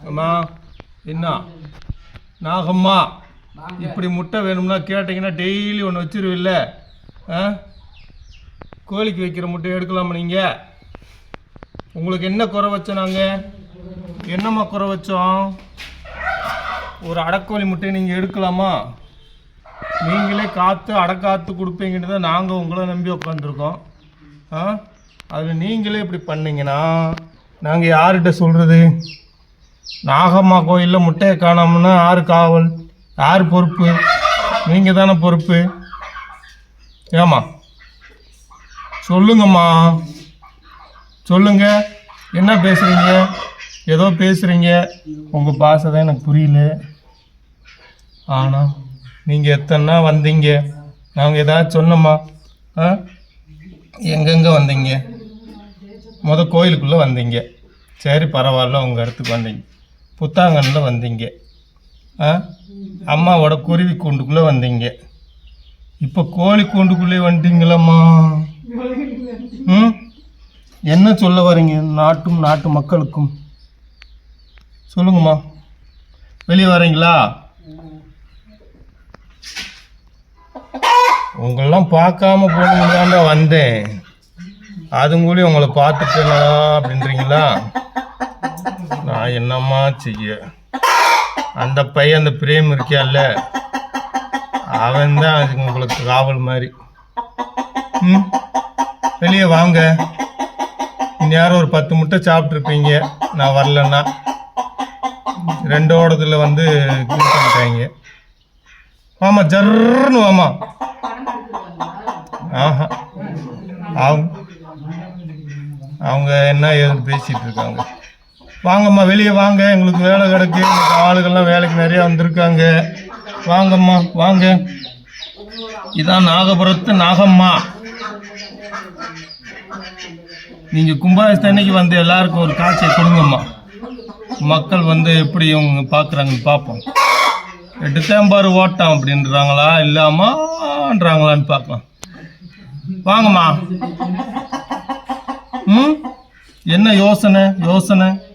அம்மா என்ன நாகம்மா இப்படி முட்டை வேணும்னா கேட்டிங்கன்னா டெய்லி ஒன்று வச்சிருவில்ல. ஆ? கோழிக்கு வைக்கிற முட்டை எடுக்கலாமா நீங்கள் உங்களுக்கு என்ன குறை வச்சோம் நாங்கள் என்னம்மா குறை வச்சோம்? ஒரு அடக்கோழி முட்டையை நீங்கள் எடுக்கலாமா? நீங்களே காற்று அடக்காத்து கொடுப்பீங்கன்னு தான் நாங்கள் உங்களை நம்பி உட்காந்துருக்கோம் ஆ? அதில் நீங்களே இப்படி பண்ணீங்கன்னா நாங்கள் யார்கிட்ட சொல்கிறது நாகம்மா கோயிலில் முட்டையை காணோம்னா யார் காவல் யார் பொறுப்பு? நீங்கள் தானே பொறுப்பு. ஏம்மா? சொல்லுங்கம்மா. சொல்லுங்க. என்ன பேசுகிறீங்க ஏதோ பேசுகிறீங்க உங்கள் பாசை தான் எனக்கு புரியல. ஆனால் நீங்கள் எத்தனை வந்தீங்க? நாங்கள் ஏதாச்சும் சொன்னோமா? ஆ? எங்கெங்கே வந்தீங்க? முத கோயிலுக்குள்ளே வந்தீங்க. சரி பரவாயில்ல உங்கள் இடத்துக்கு வந்தீங்க. புத்தாங்கனில் வந்தீங்க. ஆ? அம்மாவோட குருவி கூண்டுக்குள்ளே வந்தீங்க. இப்போ கோழி கூண்டுக்குள்ளே வந்துட்டீங்களம்மா? ம்? என்ன சொல்ல வரீங்க? நாட்டும் நாட்டு மக்களுக்கும். சொல்லுங்கம்மா. வெளியே வரீங்களா? உங்களெல்லாம் பார்க்காம போனீங்களாண்டா வந்தேன். அதுங்கூட உங்களை பார்த்துட்டேனா அப்படின்றீங்களா? நான் என்னம்மா செய்ய? அந்த பையன் அந்த பிரேம் இருக்கியால அவன் தான் அது உங்களுக்கு காவல் மாதிரி. ம்? வெளியே வாங்க. இந்நேரம் ஒரு பத்து முட்டை சாப்பிட்ருப்பீங்க நான் வரலன்னா. ரெண்டோடதுல வந்து கிளீன் பண்ணிட்டாங்க. ஆமா ஜர்னு வாமா ஆஹா. அவங்க அவங்க என்ன ஏதுன்னு பேசிட்டு இருக்காங்க. வாங்கம்மா வெளியே வாங்க. எங்களுக்கு வேலை கிடக்கு. எங்களுக்கு ஆளுகள்லாம் வேலைக்கு நிறைய வந்திருக்காங்க. வாங்கம்மா வாங்க. இதான் நாகபுரத்து நாகம்மா. நீங்க கும்பாபிஷேகம் அன்னைக்கு வந்து எல்லாருக்கும் ஒரு காட்சியை கொடுங்கம்மா. மக்கள் வந்து எப்படி இவங்க பார்க்குறாங்கன்னு பார்ப்போம். எடுத்தேம்பாரு ஓட்டம் அப்படின்றாங்களா இல்லாமான்றாங்களான்னு பார்க்கலாம். வாங்கம்மா. ம்? என்ன யோசனை? யோசனை?